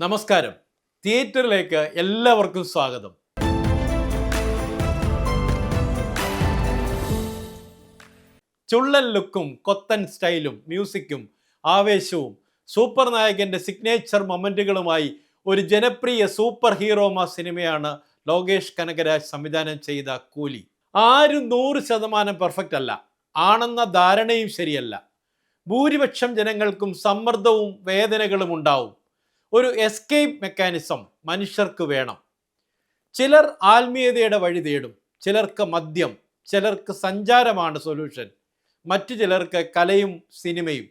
നമസ്കാരം. തിയേറ്ററിലേക്ക് എല്ലാവർക്കും സ്വാഗതം. ചുള്ളൻ ലുക്കും കൊത്തൻ സ്റ്റൈലും മ്യൂസിക്കും ആവേശവും സൂപ്പർ നായകന്റെ സിഗ്നേച്ചർ മൊമെന്റുകളുമായി ഒരു ജനപ്രിയ സൂപ്പർ ഹീറോമ സിനിമയാണ് ലോകേഷ് കനകരാജ് സംവിധാനം ചെയ്ത കൂലി. ആരും നൂറ് ശതമാനം പെർഫെക്റ്റ് അല്ല. ആണെന്ന ധാരണയും ശരിയല്ല. ഭൂരിപക്ഷം ജനങ്ങൾക്കും സമ്മർദ്ദവും വേദനകളും ഉണ്ടാവും ഒരു എസ്കേപ്പ് മെക്കാനിസം മനുഷ്യർക്ക് വേണം. ചിലർ ആത്മീയതയുടെ വഴി തേടും. ചിലർക്ക് മദ്യം ചിലർക്ക് സഞ്ചാരമാണ് സൊല്യൂഷൻ മറ്റു ചിലർക്ക് കലയും സിനിമയും.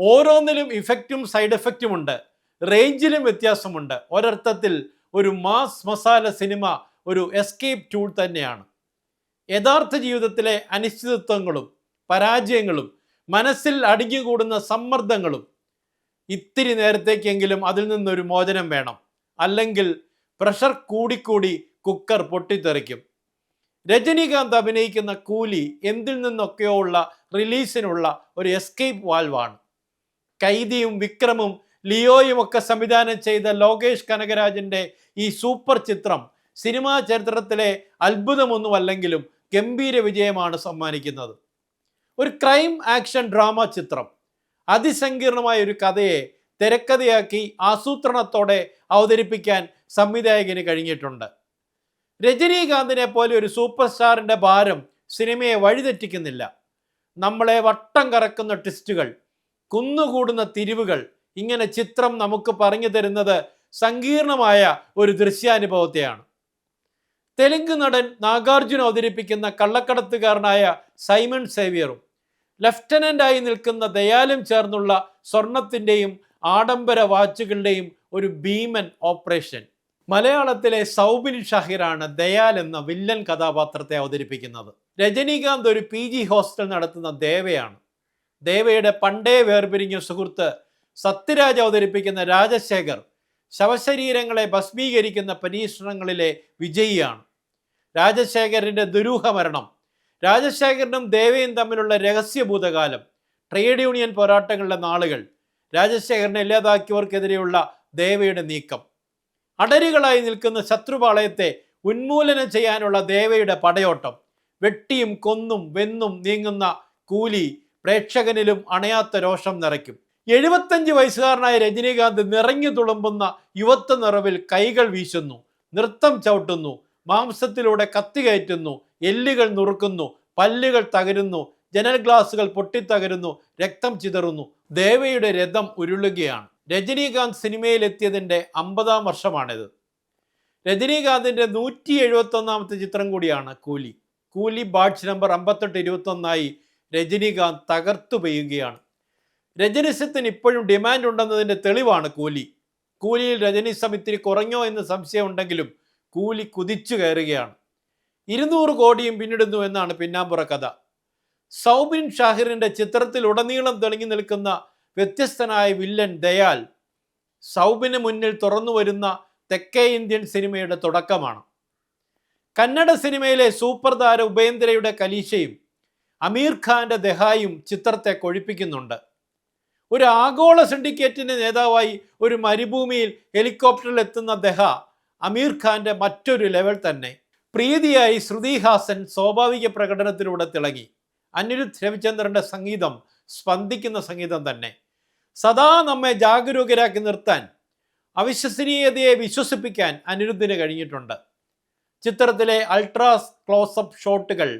ഓരോന്നിലും ഇഫക്റ്റും സൈഡ് എഫക്റ്റും ഉണ്ട്. റേഞ്ചിലും വ്യത്യാസമുണ്ട്. ഒരർത്ഥത്തിൽ ഒരു മാസ് മസാല സിനിമ ഒരു എസ്കേപ്പ് ടൂൾ തന്നെയാണ്. യഥാർത്ഥ ജീവിതത്തിലെ അനിശ്ചിതത്വങ്ങളും പരാജയങ്ങളും മനസ്സിൽ അടിഞ്ഞുകൂടുന്ന സമ്മർദ്ദങ്ങളും ഇത്തിരി നേരത്തേക്കെങ്കിലും അതിൽ നിന്നൊരു മോചനം വേണം. അല്ലെങ്കിൽ പ്രഷർ കൂടിക്കൂടി കുക്കർ പൊട്ടിത്തെറിക്കും. രജനീകാന്ത് അഭിനയിക്കുന്ന കൂലി എന്തിൽ നിന്നൊക്കെയോ ഉള്ള റിലീസിനുള്ള ഒരു എസ്കേപ്പ് വാൽവാണ്. കൈദിയും വിക്രമും ലിയോയും ഒക്കെ സംവിധാനം ചെയ്ത ലോകേഷ് കനകരാജിന്റെ ഈ സൂപ്പർ ചിത്രം സിനിമാ ചരിത്രത്തിലെ അത്ഭുതമൊന്നുമല്ലെങ്കിലും ഗംഭീര വിജയമാണ് സമ്മാനിക്കുന്നത്. ഒരു ക്രൈം ആക്ഷൻ ഡ്രാമ ചിത്രം. അതിസങ്കീർണമായ ഒരു കഥയെ തിരക്കഥയാക്കി ആസൂത്രണത്തോടെ അവതരിപ്പിക്കാൻ സംവിധായകന് കഴിഞ്ഞിട്ടുണ്ട്. രജനീകാന്തിനെ പോലെ ഒരു സൂപ്പർ സ്റ്റാറിന്റെ ഭാരം സിനിമയെ വഴിതെറ്റിക്കുന്നില്ല. നമ്മളെ വട്ടം കറക്കുന്ന ട്വിസ്റ്റുകൾ കുന്നുകൂടുന്ന തിരിവുകൾ ഇങ്ങനെ ചിത്രം നമുക്ക് പറഞ്ഞു തരുന്നത് സങ്കീർണമായ ഒരു ദൃശ്യാനുഭവത്തെയാണ്. തെലുങ്ക് നടൻ നാഗാർജുന അവതരിപ്പിക്കുന്ന കള്ളക്കടത്തുകാരനായ സൈമൺ സേവിയറും ലഫ്റ്റനന്റായി നിൽക്കുന്ന ദയാലും ചേർന്നുള്ള സ്വർണത്തിന്റെയും ആഡംബര വാച്ചുകളുടെയും ഒരു ഭീമൻ ഓപ്പറേഷൻ. മലയാളത്തിലെ സൗബിൻ ഷാഹിറാണ് ദയാൽ എന്ന വില്ലൻ കഥാപാത്രത്തെ അവതരിപ്പിക്കുന്നത്. രജനീകാന്ത് ഒരു പി ജി ഹോസ്റ്റൽ നടത്തുന്ന ദേവയാണ്. ദേവയുടെ പണ്ടേ വേർപിരിഞ്ഞ സുഹൃത്ത് സത്യരാജ് അവതരിപ്പിക്കുന്ന രാജശേഖർ ശവശരീരങ്ങളെ ഭസ്മീകരിക്കുന്ന പരീക്ഷണങ്ങളിലെ വിജയിയാണ്. രാജശേഖരന്റെ ദുരൂഹ മരണം രാജശേഖരനും ദേവയും തമ്മിലുള്ള രഹസ്യ ഭൂതകാലം ട്രേഡ് യൂണിയൻ പോരാട്ടങ്ങളുടെ നാളുകൾ രാജശേഖരനെ ഇല്ലാതാക്കിയവർക്കെതിരെയുള്ള ദേവയുടെ നീക്കം. അടരുകളായി നിൽക്കുന്ന ശത്രുപാളയത്തെ ഉന്മൂലനം ചെയ്യാനുള്ള ദേവയുടെ പടയോട്ടം വെട്ടിയും കൊന്നും വെന്നും നീങ്ങുന്ന കൂലി പ്രേക്ഷകനിലും അണയാത്ത രോഷം നിറയ്ക്കും. എഴുപത്തഞ്ച് വയസ്സുകാരനായ രജനീകാന്ത് നിറഞ്ഞു തുളുമ്പുന്ന യുവത്വ നിറവിൽ കൈകൾ വീശുന്നു നൃത്തം ചവിട്ടുന്നു മാംസത്തിലൂടെ കത്തി കയറ്റുന്നു എല്ലുകൾ നുറുക്കുന്നു പല്ലുകൾ തകരുന്നു ജനൽ ഗ്ലാസുകൾ പൊട്ടിത്തകരുന്നു രക്തം ചിതറുന്നു. ദേവയുടെ രഥം ഉരുളുകയാണ്. രജനീകാന്ത് സിനിമയിലെത്തിയതിന്റെ അമ്പതാം വർഷമാണിത്. രജനീകാന്തിന്റെ നൂറ്റി എഴുപത്തൊന്നാമത്തെ ചിത്രം കൂടിയാണ് കൂലി. കൂലി ബാഡ്ജ് നമ്പർ അമ്പത്തെട്ട് ഇരുപത്തൊന്നായി രജനീകാന്ത് തകർത്തു പെയ്യുകയാണ്. രജനിസത്തിന് ഇപ്പോഴും ഡിമാൻഡ് ഉണ്ടെന്നതിന്റെ തെളിവാണ് കൂലി. കൂലിയിൽ രജനിസം ഇത്തിരി കുറഞ്ഞോ എന്ന് സംശയമുണ്ടെങ്കിലും കൂലി കുതിച്ചു കയറുകയാണ്. ഇരുന്നൂറ് കോടിയും പിന്നിടുന്നു എന്നാണ് പിന്നാമ്പുറ കഥ. സൗബിൻ ഷാഹിറിന്റെ ചിത്രത്തിൽ ഉടനീളം തെളിഞ്ഞു നിൽക്കുന്ന വ്യത്യസ്തനായ വില്ലൻ ദയാൽ സൗബിന് മുന്നിൽ തുറന്നു വരുന്ന തെക്കേ ഇന്ത്യൻ സിനിമയുടെ തുടക്കമാണ്. കന്നഡ സിനിമയിലെ സൂപ്പർ താര ഉപേന്ദ്രയുടെ കലീശയും അമീർ ഖാന്റെ ദഹായും ചിത്രത്തെ കൊഴിപ്പിക്കുന്നുണ്ട്. ഒരു ആഗോള സിൻഡിക്കേറ്റിന്റെ നേതാവായി ഒരു മരുഭൂമിയിൽ ഹെലികോപ്റ്ററിൽ എത്തുന്ന ദഹ അമീർ ഖാന്റെ മറ്റൊരു ലെവൽ തന്നെ. പ്രീതിയായി ശ്രുതിഹാസൻ സ്വാഭാവിക പ്രകടനത്തിലൂടെ തിളങ്ങി. അനിരുദ്ധ് രവിചന്ദ്രന്റെ സംഗീതം സ്പന്ദിക്കുന്ന സംഗീതം തന്നെ. സദാ നമ്മെ ജാഗരൂകരാക്കി നിർത്താൻ അവിശ്വസനീയതയെ വിശ്വസിപ്പിക്കാൻ അനിരുദ്ധിന് കഴിഞ്ഞിട്ടുണ്ട്. ചിത്രത്തിലെ അൾട്രാ ക്ലോസപ്പ് ഷോട്ടുകൾ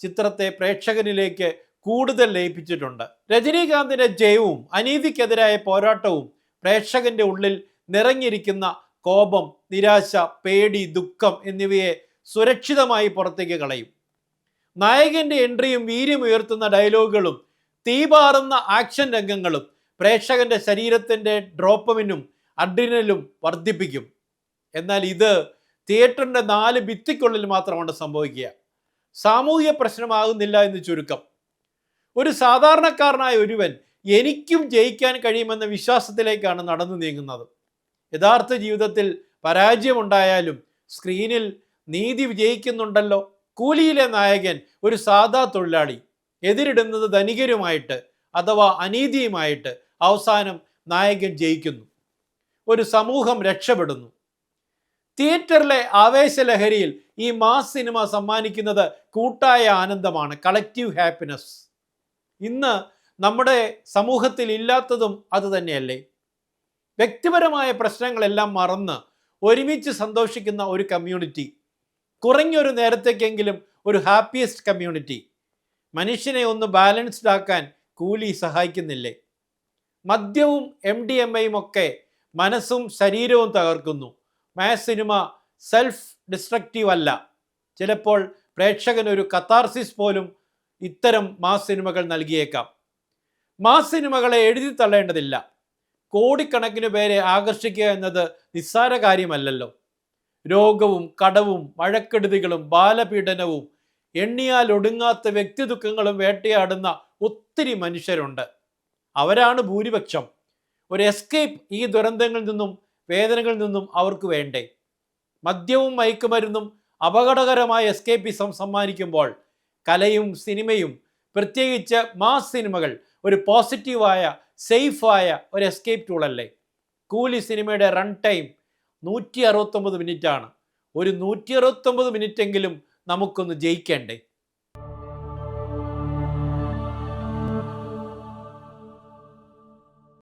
ചിത്രത്തെ പ്രേക്ഷകനിലേക്ക് കൂടുതൽ ലയിപ്പിച്ചിട്ടുണ്ട്. രജനീകാന്തിന്റെ ജയവും അനീതിക്കെതിരായ പോരാട്ടവും പ്രേക്ഷകന്റെ ഉള്ളിൽ നിറഞ്ഞിരിക്കുന്ന കോപം നിരാശ പേടി ദുഃഖം എന്നിവയെ സുരക്ഷിതമായി പുറത്തേക്ക് കളയും. നായകന്റെ എൻട്രിയും വീര്യമുയർത്തുന്ന ഡയലോഗുകളും തീപാറുന്ന ആക്ഷൻ രംഗങ്ങളും പ്രേക്ഷകന്റെ ശരീരത്തിന്റെ ഡ്രോപ്പമിനും അഡ്രിനലും വർദ്ധിപ്പിക്കും. എന്നാൽ ഇത് തിയേറ്ററിന്റെ നാല് ഭിത്തിക്കുള്ളിൽ മാത്രമാണ് സംഭവിക്കുക. സാമൂഹിക പ്രശ്നമാകുന്നില്ല എന്ന് ചുരുക്കം. ഒരു സാധാരണക്കാരനായ ഒരുവൻ എനിക്കും ജയിക്കാൻ കഴിയുമെന്ന വിശ്വാസത്തിലേക്കാണ് നടന്നു നീങ്ങുന്നത്. യഥാർത്ഥ ജീവിതത്തിൽ പരാജയമുണ്ടായാലും സ്ക്രീനിൽ നീതി വിജയിക്കുന്നുണ്ടല്ലോ. കൂലിയിലെ നായകൻ ഒരു സാധാ തൊഴിലാളി. എതിരിടുന്നത് ധനികരുമായിട്ട് അഥവാ അനീതിയുമായിട്ട് അവസാനം നായകൻ ജയിക്കുന്നു. ഒരു സമൂഹം രക്ഷപ്പെടുന്നു. തിയേറ്ററിലെ ആവേശലഹരിയിൽ ഈ മാസ് സിനിമ സമ്മാനിക്കുന്നത് കൂട്ടായ ആനന്ദമാണ്. കളക്റ്റീവ് ഹാപ്പിനെസ് ഇന്ന് നമ്മുടെ സമൂഹത്തിൽ ഇല്ലാത്തതും അത് തന്നെയല്ലേ? വ്യക്തിപരമായ പ്രശ്നങ്ങളെല്ലാം മറന്ന് ഒരുമിച്ച് സന്തോഷിക്കുന്ന ഒരു കമ്മ്യൂണിറ്റി കുറഞ്ഞൊരു നേരത്തേക്കെങ്കിലും ഒരു ഹാപ്പിയസ്റ്റ് കമ്മ്യൂണിറ്റി മനുഷ്യനെ ഒന്ന് ബാലൻസ്ഡ് ആക്കാൻ കൂലി സഹായിക്കുന്നില്ലേ? മദ്യവും എം ഡി എം ഐയും ഒക്കെ മനസ്സും ശരീരവും തകർക്കുന്നു. മാസ് സിനിമ സെൽഫ് ഡിസ്ട്രക്റ്റീവ് അല്ല. ചിലപ്പോൾ പ്രേക്ഷകൻ ഒരു കത്താർസിസ് പോലും ഇത്തരം മാസ് സിനിമകൾ നൽകിയേക്കാം. മാസ് സിനിമകളെ എഴുതി തള്ളേണ്ടതില്ല. കോടിക്കണക്കിന് പേരെ ആകർഷിക്കുക എന്നത് നിസ്സാര കാര്യമല്ലല്ലോ. രോഗവും കടവും മഴക്കെടുതികളും ബാലപീഡനവും എണ്ണിയാൽ ഒടുങ്ങാത്ത വ്യക്തി ദുഃഖങ്ങളും വേട്ടയാടുന്ന ഒത്തിരി മനുഷ്യരുണ്ട്. അവരാണ് ഭൂരിപക്ഷം. ഒരു എസ്കേപ്പ് ഈ ദുരന്തങ്ങളിൽ നിന്നും വേദനകളിൽ നിന്നും അവർക്ക് വേണ്ടേ? മദ്യവും മയക്കുമരുന്നും അപകടകരമായ എസ്കേപ്പിസം സമ്മാനിക്കുമ്പോൾ കലയും സിനിമയും പ്രത്യേകിച്ച് മാസ് സിനിമകൾ ഒരു പോസിറ്റീവായ സേഫായ ഒരു എസ്കേപ്പ് ടൂളല്ലേ കൂലി സിനിമയുടെ റൺ ടൈം നൂറ്റി അറുപത്തൊമ്പത് മിനിറ്റാണ് ഒരു നൂറ്റി അറുപത്തൊമ്പത് മിനിറ്റെങ്കിലും നമുക്കൊന്ന് ജയിക്കേണ്ടേ?